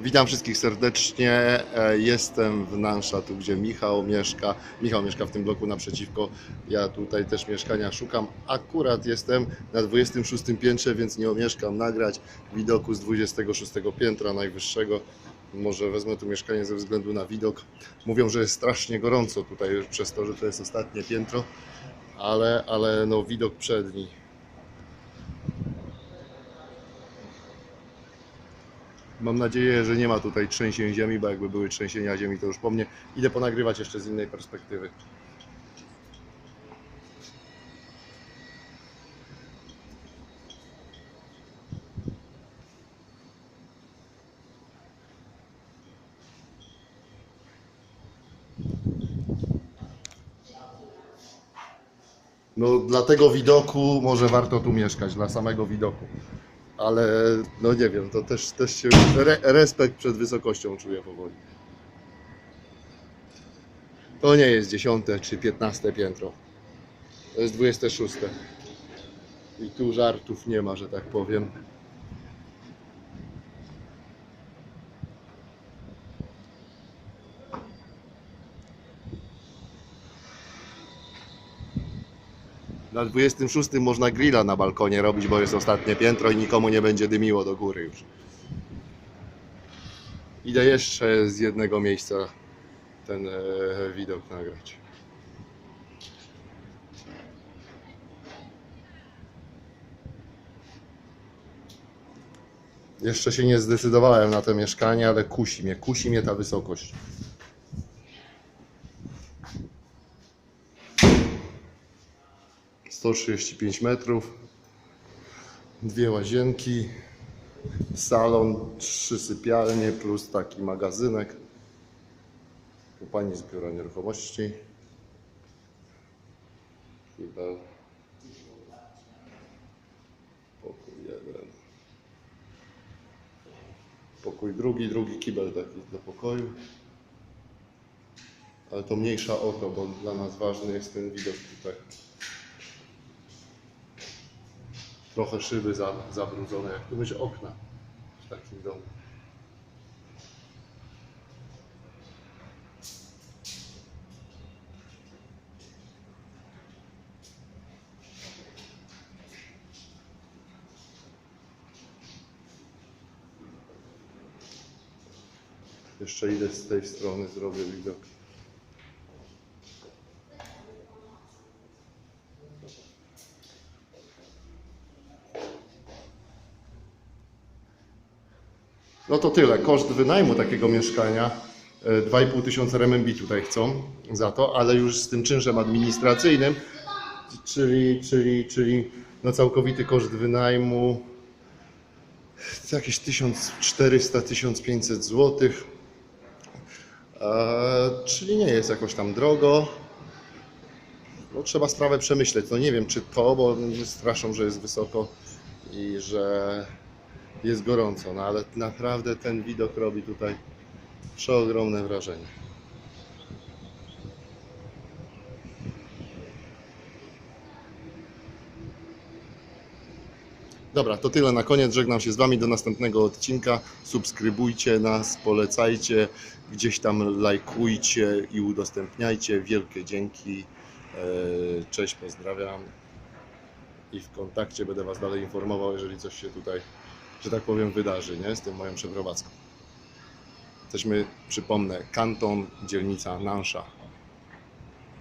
Witam wszystkich serdecznie. E, Jestem w Nansza, tu gdzie Michał mieszka. Michał mieszka w tym bloku naprzeciwko. Ja tutaj też mieszkania szukam. Akurat jestem na 26 piętrze, więc nie omieszkam nagrać widoku z 26 piętra najwyższego. Może wezmę tu mieszkanie ze względu na widok. Mówią, że jest strasznie gorąco tutaj przez to, że to jest ostatnie piętro, ale, ale no widok przedni Mam nadzieję, że nie ma tutaj trzęsień ziemi, bo jakby były trzęsienia ziemi, to już po mnie. Idę ponagrywać jeszcze z innej perspektywy. No dla tego widoku może warto tu mieszkać, dla samego widoku. Ale no nie wiem, to też, też się re, respekt przed wysokością czuję powoli. To nie jest dziesiąte czy piętnaste piętro. To jest 26. I tu żartów nie ma, że tak powiem. Na 26 można grilla na balkonie robić, bo jest ostatnie piętro i nikomu nie będzie dymiło do góry już. Idę jeszcze z jednego miejsca ten e, widok nagrać. Jeszcze się nie zdecydowałem na to mieszkanie, ale kusi mnie, kusi mnie ta wysokość. Sto trzydzieści pięć metrów, dwie łazienki, salon, trzy sypialnie plus taki magazynek. Tu pani z biura nieruchomości. Kibel. Pokój jeden. Pokój drugi, drugi kibel taki do pokoju. Ale to mniejsza oko, bo dla nas ważny jest ten widok tutaj. Trochę szyby za, zabrudzone, jak tu będzie okna w takim domu. Jeszcze idę z tej strony, zrobię widok. No to tyle. Koszt wynajmu takiego mieszkania e, 2,5 tysiąca RMB tutaj chcą za to, ale już z tym czynszem administracyjnym, czyli, czyli, czyli no całkowity koszt wynajmu jakieś 1400-1500 zł. E, czyli nie jest jakoś tam drogo. No, trzeba sprawę przemyśleć. No nie wiem, czy to, bo straszą, że jest wysoko i że jest gorąco, no ale naprawdę ten widok robi tutaj przeogromne wrażenie. Dobra, to tyle na koniec. Żegnam się z Wami do następnego odcinka. Subskrybujcie nas, polecajcie, gdzieś tam lajkujcie i udostępniajcie. Wielkie dzięki. Eee, Cześć, pozdrawiam. I w kontakcie będę Was dalej informował, jeżeli coś się tutaj, że tak powiem, wydarzy, nie? Z tym moją przeprowadzką. Jesteśmy, przypomnę, kanton, dzielnica Nansza.